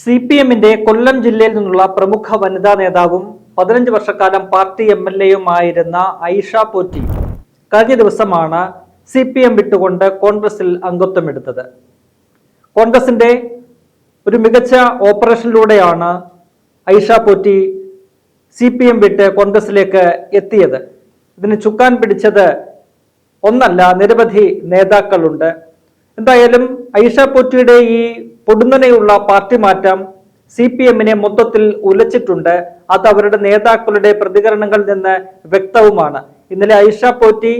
C P എമ്മിന്റെ കൊല്ലം ജില്ലയിൽ നിന്നുള്ള പ്രമുഖ വനിതാ നേതാവും പതിനഞ്ച് വർഷക്കാലം പാർട്ടി എം എൽ എയുമായിരുന്ന ഐഷ പോറ്റി കഴിഞ്ഞ ദിവസമാണ് സി പി എം വിട്ടുകൊണ്ട് കോൺഗ്രസിൽ അംഗത്വമെടുത്തത് കോൺഗ്രസിന്റെ ഒരു മികച്ച ഓപ്പറേഷനിലൂടെയാണ് Aisha Potty C P M വിട്ട് കോൺഗ്രസിലേക്ക് എത്തിയത്. ഇതിന് ചുക്കാൻ പിടിച്ചത് ഒന്നല്ല നിരവധി നേതാക്കളുണ്ട്. എന്തായാലും ഐഷ പോറ്റിയുടെ ഈ പൊടുന്നനെയുള്ള പാർട്ടി മാറ്റം സി പി എമ്മിനെ മൊത്തത്തിൽ ഉലച്ചിട്ടുണ്ട്. അത് അവരുടെ നേതാക്കളുടെ പ്രതികരണങ്ങളിൽ നിന്ന് വ്യക്തവുമാണ്. ഇന്നലെ ഐഷ പോറ്റി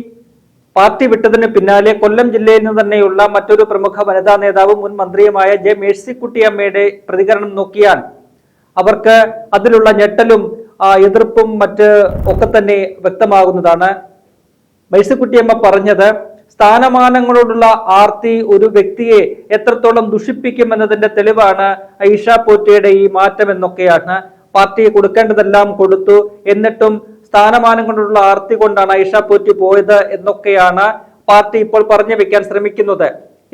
പാർട്ടി വിട്ടതിന് പിന്നാലെ കൊല്ലം ജില്ലയിൽ നിന്ന് തന്നെയുള്ള മറ്റൊരു പ്രമുഖ വനിതാ നേതാവും മുൻ മന്ത്രിയുമായ ജെ മേഴ്സിക്കുട്ടിയമ്മയുടെ പ്രതികരണം നോക്കിയാൽ അവർക്ക് അതിലുള്ള ഞെട്ടലും എതിർപ്പും മറ്റ് ഒക്കെ തന്നെ വ്യക്തമാകുന്നതാണ്. മേഴ്സിക്കുട്ടിയമ്മ പറഞ്ഞത് സ്ഥാനമാനങ്ങളോടുള്ള ആർത്തി ഒരു വ്യക്തിയെ എത്രത്തോളം ദുഷിപ്പിക്കുമെന്നതിന്റെ തെളിവാണ് ഐഷ പോറ്റയുടെ ഈ മാറ്റം എന്നൊക്കെയാണ് പാർട്ടി കൊടുക്കേണ്ടതെല്ലാം കൊടുത്തു. എന്നിട്ടും സ്ഥാനമാനങ്ങളോടുള്ള ആർത്തി കൊണ്ടാണ് ഐഷ പോറ്റി പോയത് എന്നൊക്കെയാണ് പാർട്ടി ഇപ്പോൾ പറഞ്ഞു വെക്കാൻ ശ്രമിക്കുന്നത്.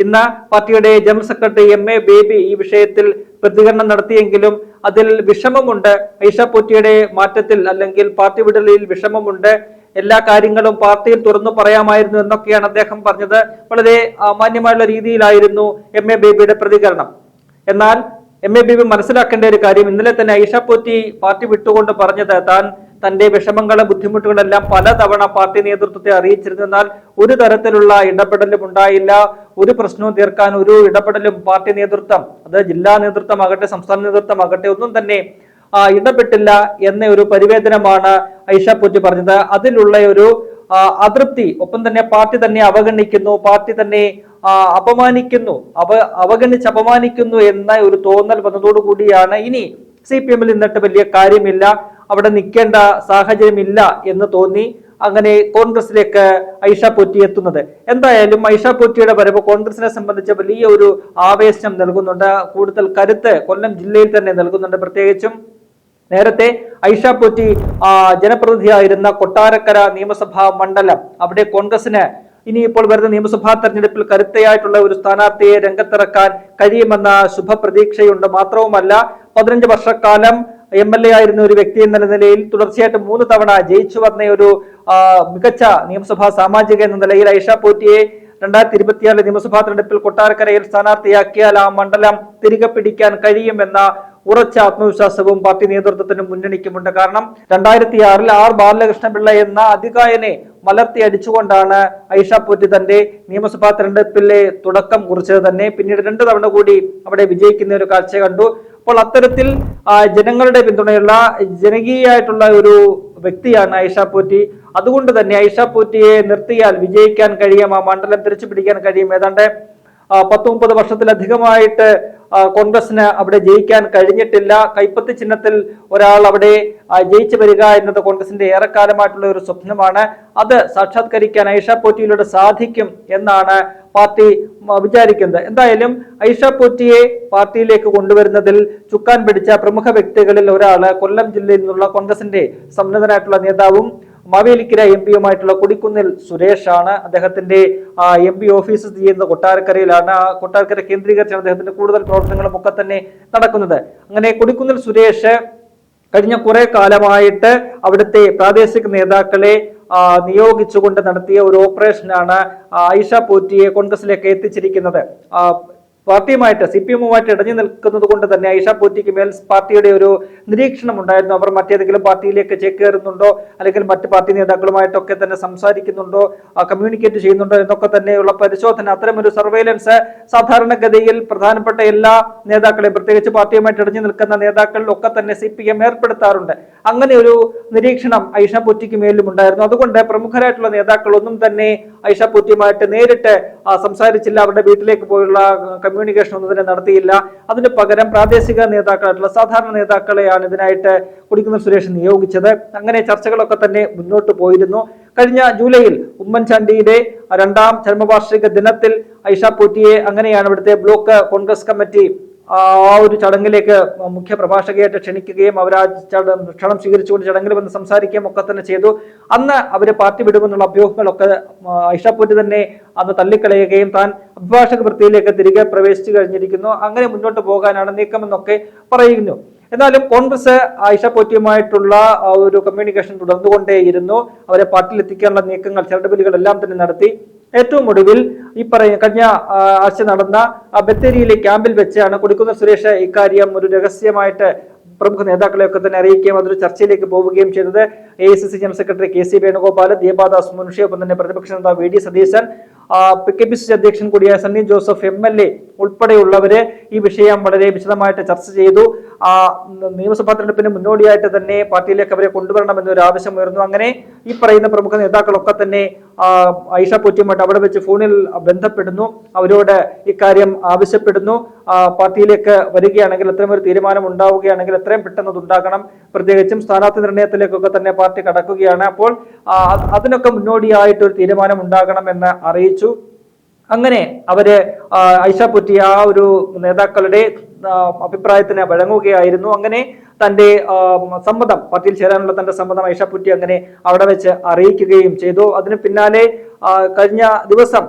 ഇന്ന് പാർട്ടിയുടെ general secretary M A Baby ഈ വിഷയത്തിൽ പ്രതികരണം നടത്തിയെങ്കിലും അതിൽ വിഷമമുണ്ട്. ഐഷ പോറ്റിയുടെ മാറ്റത്തിൽ അല്ലെങ്കിൽ പാർട്ടി വിടലിൽ വിഷമമുണ്ട്. എല്ലാ കാര്യങ്ങളും പാർട്ടിയിൽ തുറന്നു പറയാമായിരുന്നു എന്നൊക്കെയാണ് അദ്ദേഹം പറഞ്ഞത്. വളരെ അമാന്യമായുള്ള മാന്യമായുള്ള രീതിയിലായിരുന്നു എം. എ. ബേബിയുടെ പ്രതികരണം. എന്നാൽ എം. എ. ബേബി മനസ്സിലാക്കേണ്ട ഒരു കാര്യം ഇന്നലെ തന്നെ ഐഷ പോറ്റി പാർട്ടി വിട്ടുകൊണ്ട് പറഞ്ഞത് താൻ തന്റെ വിഷമങ്ങളും ബുദ്ധിമുട്ടുകളെല്ലാം പലതവണ പാർട്ടി നേതൃത്വത്തെ അറിയിച്ചിരുന്നു. എന്നാൽ ഒരു തരത്തിലുള്ള ഇടപെടലും ഉണ്ടായില്ല. ഒരു പ്രശ്നവും തീർക്കാൻ ഒരു ഇടപെടലും പാർട്ടി നേതൃത്വം അത് ജില്ലാ നേതൃത്വമാകട്ടെ സംസ്ഥാന നേതൃത്വമാകട്ടെ ഒന്നും തന്നെ ഇടപെട്ടില്ല എന്ന ഒരു പരിവേദനമാണ് ഐഷ പോറ്റി പറഞ്ഞത്. അതിലുള്ള ഒരു അതൃപ്തി ഒപ്പം തന്നെ പാർട്ടി തന്നെ അവഗണിക്കുന്നു പാർട്ടി തന്നെ അപമാനിക്കുന്നു അവ അവഗണിച്ച് അപമാനിക്കുന്നു എന്ന ഒരു തോന്നൽ വന്നതോടുകൂടിയാണ് ഇനി സി പി എമ്മിൽ നിന്നിട്ട് വലിയ കാര്യമില്ല. അവിടെ നിൽക്കേണ്ട സാഹചര്യമില്ല എന്ന് തോന്നി അങ്ങനെ കോൺഗ്രസിലേക്ക് ഐഷ പോറ്റി എത്തുന്നത്. എന്തായാലും ഐഷ പോറ്റിയുടെ വരവ് കോൺഗ്രസിനെ സംബന്ധിച്ച് വലിയ ഒരു ആവേശം നൽകുന്നുണ്ട്. കൂടുതൽ കരുത്ത് കൊല്ലം ജില്ലയിൽ തന്നെ നൽകുന്നുണ്ട് പ്രത്യേകിച്ചും. നേരത്തെ ഐഷ പോറ്റി ആ, ജനപ്രതിനിധിയായിരുന്ന കൊട്ടാരക്കര നിയമസഭാ മണ്ഡലം അവിടെ കോൺഗ്രസിന് ഇനിയിപ്പോൾ വരുന്ന നിയമസഭാ തെരഞ്ഞെടുപ്പിൽ കരുത്തയായിട്ടുള്ള ഒരു സ്ഥാനാർത്ഥിയെ രംഗത്തിറക്കാൻ കഴിയുമെന്ന ശുഭപ്രതീക്ഷയുണ്ട്. മാത്രവുമല്ല പതിനഞ്ച് വർഷക്കാലം എം എൽ എ ആയിരുന്ന ഒരു വ്യക്തി എന്ന നിലയിൽ തുടർച്ചയായിട്ട് മൂന്ന് തവണ ജയിച്ചു വന്ന ഒരു മികച്ച നിയമസഭാ സാമാജിക എന്ന നിലയിൽ ഐഷ പോറ്റിയെ രണ്ടായിരത്തി ഇരുപത്തിയാറിലെ നിയമസഭാ തെരഞ്ഞെടുപ്പിൽ കൊട്ടാരക്കരയിൽ സ്ഥാനാർത്ഥിയാക്കിയാൽ ആ മണ്ഡലം തിരികെ പിടിക്കാൻ കഴിയുമെന്ന ഉറച്ച ആത്മവിശ്വാസവും പാർട്ടി നേതൃത്വത്തിന് മുന്നണിക്കുമുണ്ട്. കാരണം രണ്ടായിരത്തി ആറിൽ ആർ ബാലകൃഷ്ണപിള്ള എന്ന അധികായനെ മലർത്തി അടിച്ചുകൊണ്ടാണ് ഐഷ പോറ്റി തന്റെ നിയമസഭാ തെരഞ്ഞെടുപ്പിലെ തുടക്കം കുറിച്ചത് തന്നെ. പിന്നീട് രണ്ടു തവണ കൂടി അവിടെ വിജയിക്കുന്ന ഒരു കാഴ്ച കണ്ടു. അപ്പോൾ അത്തരത്തിൽ ജനങ്ങളുടെ പിന്തുണയുള്ള ജനകീയമായിട്ടുള്ള ഒരു വ്യക്തിയാണ് ഐഷ പോറ്റി. അതുകൊണ്ട് തന്നെ ഐഷ പോറ്റിയെ നിർത്തിയാൽ വിജയിക്കാൻ കഴിയും ആ മണ്ഡലം തിരിച്ചു പിടിക്കാൻ കഴിയും? ഏതാണ്ട് പത്ത് മുപ്പത് വർഷത്തിലധികമായിട്ട് കോൺഗ്രസിന് അവിടെ ജയിക്കാൻ കഴിഞ്ഞിട്ടില്ല. കൈപ്പത്തി ചിഹ്നത്തിൽ ഒരാൾ അവിടെ ജയിച്ചു വരിക എന്നത് കോൺഗ്രസിന്റെ ഏറെക്കാലമായിട്ടുള്ള ഒരു സ്വപ്നമാണ്. അത് സാക്ഷാത്കരിക്കാൻ ഐഷ പോറ്റിയിലൂടെ സാധിക്കും എന്നാണ് പാർട്ടി വിചാരിക്കുന്നത്. എന്തായാലും ഐഷ പോറ്റിയെ പാർട്ടിയിലേക്ക് കൊണ്ടുവരുന്നതിൽ ചുക്കാൻ പിടിച്ച പ്രമുഖ വ്യക്തികളിൽ ഒരാൾ കൊല്ലം ജില്ലയിൽ നിന്നുള്ള കോൺഗ്രസിന്റെ സമ്മതനായിട്ടുള്ള നേതാവും മാവേലിക്കര എം പിയുമായിട്ടുള്ള കൊടിക്കുന്നിൽ സുരേഷാണ് അദ്ദേഹത്തിന്റെ എം പി ഓഫീസ് സ്ഥിതി ചെയ്യുന്നത്. കൊട്ടാരക്കരയിലാണ്. ആ കൊട്ടാരക്കര കേന്ദ്രീകരിച്ചാണ് അദ്ദേഹത്തിന്റെ കൂടുതൽ പ്രവർത്തനങ്ങളും ഒക്കെ തന്നെ നടക്കുന്നത്. അങ്ങനെ കൊടിക്കുന്നിൽ സുരേഷ് കഴിഞ്ഞ കുറെ കാലമായിട്ട് അവിടുത്തെ പ്രാദേശിക നേതാക്കളെ നിയോഗിച്ചുകൊണ്ട് നടത്തിയ ഒരു ഓപ്പറേഷനാണ് ഐഷ പോറ്റിയെ കോൺഗ്രസിലേക്ക് എത്തിച്ചിരിക്കുന്നത്. പാർട്ടിയുമായിട്ട് സി പി എമ്മുമായിട്ട് ഇടഞ്ഞു നിൽക്കുന്നത് കൊണ്ട് തന്നെ ഐഷ പോറ്റിക്ക് മേൽ പാർട്ടിയുടെ ഒരു നിരീക്ഷണം ഉണ്ടായിരുന്നു അവർ മറ്റേതെങ്കിലും പാർട്ടിയിലേക്ക് ചേക്കേറുന്നുണ്ടോ? അല്ലെങ്കിൽ മറ്റ് പാർട്ടി നേതാക്കളുമായിട്ടൊക്കെ തന്നെ സംസാരിക്കുന്നുണ്ടോ? കമ്മ്യൂണിക്കേറ്റ് ചെയ്യുന്നുണ്ടോ? എന്നൊക്കെ തന്നെയുള്ള പരിശോധന. അത്തരമൊരു സർവൈലൻസ് സാധാരണഗതിയിൽ പ്രധാനപ്പെട്ട എല്ലാ നേതാക്കളെയും പ്രത്യേകിച്ച് പാർട്ടിയുമായിട്ട് ഇടഞ്ഞു നിൽക്കുന്ന നേതാക്കളിലൊക്കെ തന്നെ സി പി എം ഏർപ്പെടുത്താറുണ്ട്. അങ്ങനെ ഒരു നിരീക്ഷണം ഐഷ പൊറ്റിക്ക് മേലും ഉണ്ടായിരുന്നു. അതുകൊണ്ട് പ്രമുഖരായിട്ടുള്ള നേതാക്കളൊന്നും തന്നെ ഐഷ പൊറ്റിയുമായിട്ട് നേരിട്ട് സംസാരിച്ചില്ല. അവരുടെ വീട്ടിലേക്ക് പോയുള്ള കമ്മ്യൂണിക്കേഷൻ ഒന്നും തന്നെ നടത്തിയില്ല. അതിന് പകരം പ്രാദേശിക നേതാക്കളായിട്ടുള്ള സാധാരണ നേതാക്കളെയാണ് ഇതിനായിട്ട് കുടിക്കുന്ന സുരേഷ് നിയോഗിച്ചത്. അങ്ങനെ ചർച്ചകളൊക്കെ തന്നെ മുന്നോട്ട് പോയിരുന്നു. കഴിഞ്ഞ ജൂലൈയിൽ ഉമ്മൻചാണ്ടിയുടെ രണ്ടാം ചരമവാർഷിക ദിനത്തിൽ ഐഷ പൊറ്റിയെ അങ്ങനെയാണ് ഇവിടുത്തെ ബ്ലോക്ക് കോൺഗ്രസ് കമ്മിറ്റി ആ ഒരു ചടങ്ങിലേക്ക് മുഖ്യ പ്രഭാഷകയായിട്ട് ക്ഷണിക്കുകയും അവർ ആ ക്ഷണം സ്വീകരിച്ചുകൊണ്ട് ചടങ്ങിൽ വന്ന് സംസാരിക്കുകയും ഒക്കെ തന്നെ ചെയ്തു. അന്ന് അവർ പാർട്ടി വിടുമെന്നുള്ള അഭ്യൂഹങ്ങളൊക്കെ ഐഷാപ്പൂറ്റി തന്നെ അന്ന് തള്ളിക്കളയുകയും താൻ അഭിഭാഷക വൃത്തിയിലേക്ക് തിരികെ പ്രവേശിച്ചു കഴിഞ്ഞിരിക്കുന്നു. അങ്ങനെ മുന്നോട്ട് പോകാനാണ് നീക്കമെന്നൊക്കെ പറയുന്നു. എന്നാലും കോൺഗ്രസ് ആയിഷ പോറ്റിയുമായിട്ടുള്ള ഒരു കമ്മ്യൂണിക്കേഷൻ തുടർന്നുകൊണ്ടേയിരുന്നു. അവരെ പാർട്ടിയിൽ എത്തിക്കാനുള്ള നീക്കങ്ങൾ ചരടുബലികൾ എല്ലാം തന്നെ നടത്തി. ഏറ്റവും ഒടുവിൽ ഈ പറയുന്ന കഴിഞ്ഞ ആഴ്ച നടന്ന ബത്തേരിയിലെ ക്യാമ്പിൽ വെച്ചാണ് കൊടിക്കുന്നിൽ സുരേഷ് ഇക്കാര്യം ഒരു രഹസ്യമായിട്ട് പ്രമുഖ നേതാക്കളെയൊക്കെ തന്നെ അറിയിക്കുകയും അതൊരു ചർച്ചയിലേക്ക് പോവുകയും ചെയ്തത്. A I C C general secretary K C Venugopal Deepadas Munshi ഒപ്പം തന്നെ പ്രതിപക്ഷ നേതാവ് V D Satheesan K P C C അധ്യക്ഷൻ കൂടിയായ Sunny Joseph M L A ഉൾപ്പെടെയുള്ളവര് ഈ വിഷയം വളരെ വിശദമായിട്ട് ചർച്ച ചെയ്തു. ആ നിയമസഭാ തെരഞ്ഞെടുപ്പിന് മുന്നോടിയായിട്ട് തന്നെ പാർട്ടിയിലേക്ക് അവരെ കൊണ്ടുവരണം എന്നൊരു ആവശ്യം ഉയർന്നു അങ്ങനെ ഈ പറയുന്ന പ്രമുഖ നേതാക്കളൊക്കെ തന്നെ ഐഷ പൂറ്റിയുമായിട്ട് അവിടെ വെച്ച് ഫോണിൽ ബന്ധപ്പെടുന്നു. അവരോട് ഇക്കാര്യം ആവശ്യപ്പെടുന്നു. പാർട്ടിയിലേക്ക് വരികയാണെങ്കിൽ അത്തരം ഒരു തീരുമാനം ഉണ്ടാവുകയാണെങ്കിൽ എത്രയും പെട്ടെന്ന് ഉണ്ടാകണം പ്രത്യേകിച്ചും സ്ഥാനാർത്ഥി നിർണയത്തിലേക്കൊക്കെ തന്നെ പാർട്ടി കടക്കുകയാണ്. അപ്പോൾ അതിനൊക്കെ മുന്നോടിയായിട്ട് ഒരു തീരുമാനം ഉണ്ടാകണം എന്ന് അറിയിച്ചു. അങ്ങനെ അവർ ഐഷ ആ ഒരു നേതാക്കളുടെ അഭിപ്രായത്തിന് വഴങ്ങുകയായിരുന്നു. അങ്ങനെ തന്റെ സമ്മതം പാർട്ടിയിൽ ചേരാനുള്ള തന്റെ സമ്മതം ഐഷ പുറ്റി അങ്ങനെ അവിടെ വെച്ച് അറിയിക്കുകയും ചെയ്തു. അതിന് പിന്നാലെ കഴിഞ്ഞ ദിവസം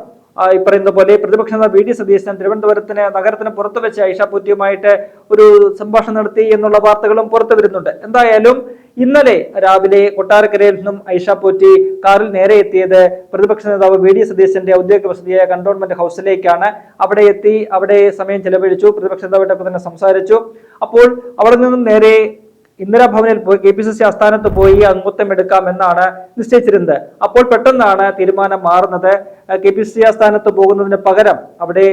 ഈ പറയുന്ന പോലെ പ്രതിപക്ഷ നേതാവ് വി ഡി സതീശൻ തിരുവനന്തപുരത്തിന് നഗരത്തിന് പുറത്ത് വെച്ച് ഐഷ പുറ്റിയുമായിട്ട് ഒരു സംഭാഷണം നടത്തി എന്നുള്ള വാർത്തകളും പുറത്തു വരുന്നുണ്ട്. എന്തായാലും ഇന്നലെ രാവിലെ കൊട്ടാരക്കരയിൽ നിന്നും ഐഷ പോറ്റി കാറിൽ നേരെ എത്തിയത് പ്രതിപക്ഷ നേതാവ് വി ഡി സതീശന്റെ ഔദ്യോഗിക വസതിയായ കണ്ടോൺമെന്റ് ഹൗസിലേക്കാണ്. അവിടെ എത്തി അവിടെ സമയം ചെലവഴിച്ചു പ്രതിപക്ഷ നേതാവിന്റെ തന്നെ സംസാരിച്ചു. അപ്പോൾ അവിടെ നിന്നും നേരെ ഇന്ദിരാഭവനിൽ പോയി കെ പി സി സി ആസ്ഥാനത്ത് പോയി അംഗത്വം എടുക്കാമെന്നാണ് നിശ്ചയിച്ചിരുന്നത്. അപ്പോൾ പെട്ടെന്നാണ് തീരുമാനം മാറുന്നത്. കെ പി സി സി ആസ്ഥാനത്ത് പോകുന്നതിന് പകരം അവിടെ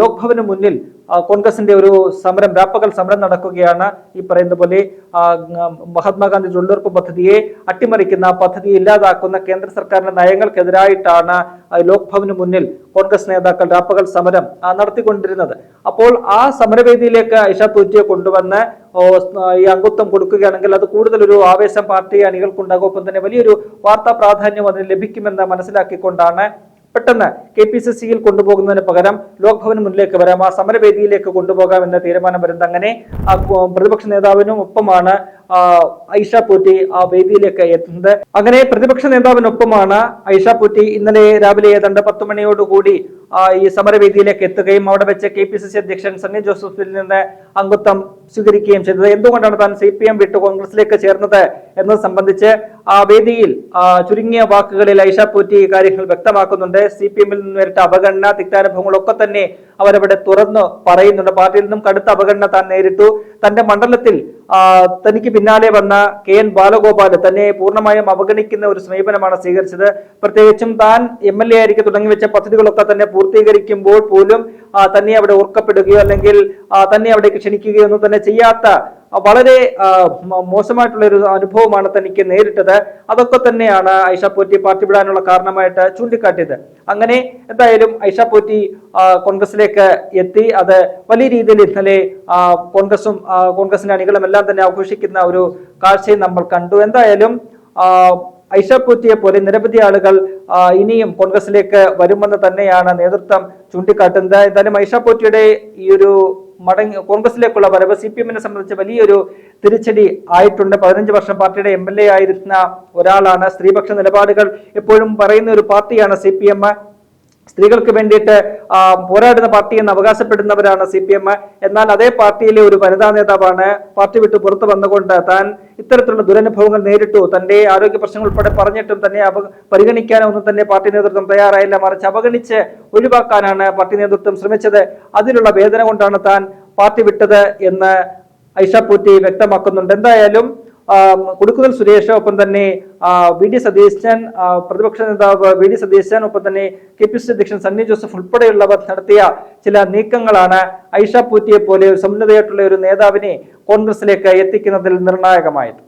ലോക്ഭവന് മുന്നിൽ കോൺഗ്രസിന്റെ ഒരു സമരം രാപ്പകൽ സമരം നടക്കുകയാണ് ഈ പറയുന്ന പോലെ മഹാത്മാഗാന്ധി തൊഴിലുറപ്പ് പദ്ധതിയെ അട്ടിമറിക്കുന്ന പദ്ധതി ഇല്ലാതാക്കുന്ന കേന്ദ്ര സർക്കാരിന്റെ നയങ്ങൾക്കെതിരായിട്ടാണ് ആ, ലോക് ഭവന് മുന്നിൽ കോൺഗ്രസ് നേതാക്കൾ രാപ്പകൽ സമരം നടത്തിക്കൊണ്ടിരുന്നത്. അപ്പോൾ ആ സമരവേദിയിലേക്ക് ഐഷ തോറ്റിയെ കൊണ്ടുവന്ന് ഈ അംഗത്വം കൊടുക്കുകയാണെങ്കിൽ അത് കൂടുതൽ ഒരു ആവേശം പാർട്ടി അണികൾക്കുണ്ടാകും. ഒപ്പം തന്നെ വലിയൊരു വാർത്താ പ്രാധാന്യം അതിന് ലഭിക്കുമെന്ന് മനസ്സിലാക്കിക്കൊണ്ടാണ് പെട്ടെന്ന് കെ പി സി സിയിൽ കൊണ്ടുപോകുന്നതിന് പകരം ലോക്ഭവന് മുന്നിലേക്ക് വരാം. ആ സമരവേദിയിലേക്ക് കൊണ്ടുപോകാം എന്ന തീരുമാനം വരുന്നത് അങ്ങനെ പ്രതിപക്ഷ നേതാവിനും ഒപ്പമാണ് ഐഷ പൂറ്റി ആ വേദിയിലേക്ക് എത്തുന്നത്. അങ്ങനെ പ്രതിപക്ഷ നേതാവിനൊപ്പമാണ് ഐഷ പൂറ്റി ഇന്നലെ രാവിലെ ഏതാണ്ട് പത്ത് മണിയോടുകൂടി ഈ സമരവേദിയിലേക്ക് എത്തുകയും അവിടെ വെച്ച് കെ പി സി സി അധ്യക്ഷൻ സണ്ണി ജോസഫിൽ നിന്ന് അംഗത്വം സ്വീകരിക്കുകയും ചെയ്തത്. എന്തുകൊണ്ടാണ് താൻ സി പി എം വിട്ട് കോൺഗ്രസിലേക്ക് ചേർന്നത് എന്നത് സംബന്ധിച്ച് ആ വേദിയിൽ ചുരുങ്ങിയ വാക്കുകളിൽ ഐഷ പോറ്റി കാര്യങ്ങൾ വ്യക്തമാക്കുന്നുണ്ട്. സി പി എമ്മിൽ നിന്ന് നേരിട്ട അവഗണന തിക്താനുഭവങ്ങളൊക്കെ തന്നെ അവരവിടെ തുറന്നു പറയുന്നുണ്ട്. പാർട്ടിയിൽ നിന്നും കടുത്ത അവഗണന താൻ നേരിട്ടു. തന്റെ മണ്ഡലത്തിൽ തനിക്ക് പിന്നാലെ വന്ന കെ എൻ ബാലഗോപാൽ തന്നെ പൂർണമായും അവഗണിക്കുന്ന ഒരു സമീപനമാണ് സ്വീകരിച്ചത്. പ്രത്യേകിച്ചും താൻ എം എൽ എ ആയിരിക്കും തുടങ്ങി വെച്ച പദ്ധതികളൊക്കെ തന്നെ പൂർത്തീകരിക്കുമ്പോൾ പോലും തന്നെ അവിടെ ഓർക്കപ്പെടുകയോ അല്ലെങ്കിൽ തന്നെ അവിടേക്ക് ക്ഷണിക്കുകയോ ഒന്നും തന്നെ ചെയ്യാത്ത വളരെ മോശമായിട്ടുള്ള ഒരു അനുഭവമാണ് തനിക്ക് നേരിട്ടത്. അതൊക്കെ തന്നെയാണ് ഐഷ പോറ്റി പാർട്ടി വിടാനുള്ള കാരണമായിട്ട് ചൂണ്ടിക്കാട്ടിയത്. അങ്ങനെ എന്തായാലും ഐഷ പോറ്റി കോൺഗ്രസിലേക്ക് എത്തി. അത് വലിയ രീതിയിൽ ഇന്നലെ കോൺഗ്രസും കോൺഗ്രസിന്റെ അണികളും എല്ലാം തന്നെ ആഘോഷിക്കുന്ന ഒരു കാഴ്ചയും നമ്മൾ കണ്ടു. എന്തായാലും ഐഷ പൂറ്റിയെ പോലെ നിരവധി ആളുകൾ ഇനിയും കോൺഗ്രസിലേക്ക് വരുമെന്ന് തന്നെയാണ് നേതൃത്വം ചൂണ്ടിക്കാട്ടുന്നത്. എന്തായാലും ഐഷ പൂറ്റിയുടെ ഈ ഒരു മടങ്ങി കോൺഗ്രസിലേക്കുള്ള വരവ് സി പി എമ്മിനെ സംബന്ധിച്ച് വലിയൊരു തിരിച്ചടി ആയിട്ടുണ്ട്. പതിനഞ്ച് വർഷം പാർട്ടിയുടെ എം എൽ എ ആയിരുന്ന ഒരാളാണ്. സ്ത്രീപക്ഷ നിലപാടുകൾ എപ്പോഴും പറയുന്ന ഒരു പാർട്ടിയാണ് സി പി എം സ്ത്രീകൾക്ക് വേണ്ടിയിട്ട് പോരാടുന്ന പാർട്ടി എന്ന് അവകാശപ്പെടുന്നവരാണ് സി പി എം എന്നാൽ അതേ പാർട്ടിയിലെ ഒരു വനിതാ നേതാവാണ് പാർട്ടി വിട്ട് പുറത്തു വന്നുകൊണ്ട് താൻ ഇത്തരത്തിലുള്ള ദുരനുഭവങ്ങൾ നേരിട്ടു. തന്റെ ആരോഗ്യ പ്രശ്നങ്ങൾ ഉൾപ്പെടെ പറഞ്ഞിട്ടും തന്നെ അവ പരിഗണിക്കാനൊന്നും തന്നെ പാർട്ടി നേതൃത്വം തയ്യാറായില്ല. മറിച്ച് അവഗണിച്ച് ഒഴിവാക്കാനാണ് പാർട്ടി നേതൃത്വം ശ്രമിച്ചത്. അതിലുള്ള വേദന കൊണ്ടാണ് താൻ പാർട്ടി വിട്ടത് എന്ന് ഐഷ പൂറ്റി വ്യക്തമാക്കുന്നുണ്ട്. എന്തായാലും കൊടുക്കുതൽ സുരേഷ് ഒപ്പം തന്നെ വി ഡി സതീശൻ പ്രതിപക്ഷ നേതാവ് വി ഡി സതീശൻ ഒപ്പം തന്നെ കെ പി സി അധ്യക്ഷൻ സണ്ണി ജോസഫ് ഉൾപ്പെടെയുള്ളവർ നടത്തിയ ചില നീക്കങ്ങളാണ് ഐഷ പൂറ്റിയെ പോലെ ഒരു സമുന്നതയായിട്ടുള്ള ഒരു നേതാവിനെ കോൺഗ്രസിലേക്ക് എത്തിക്കുന്നതിൽ നിർണായകമായത്.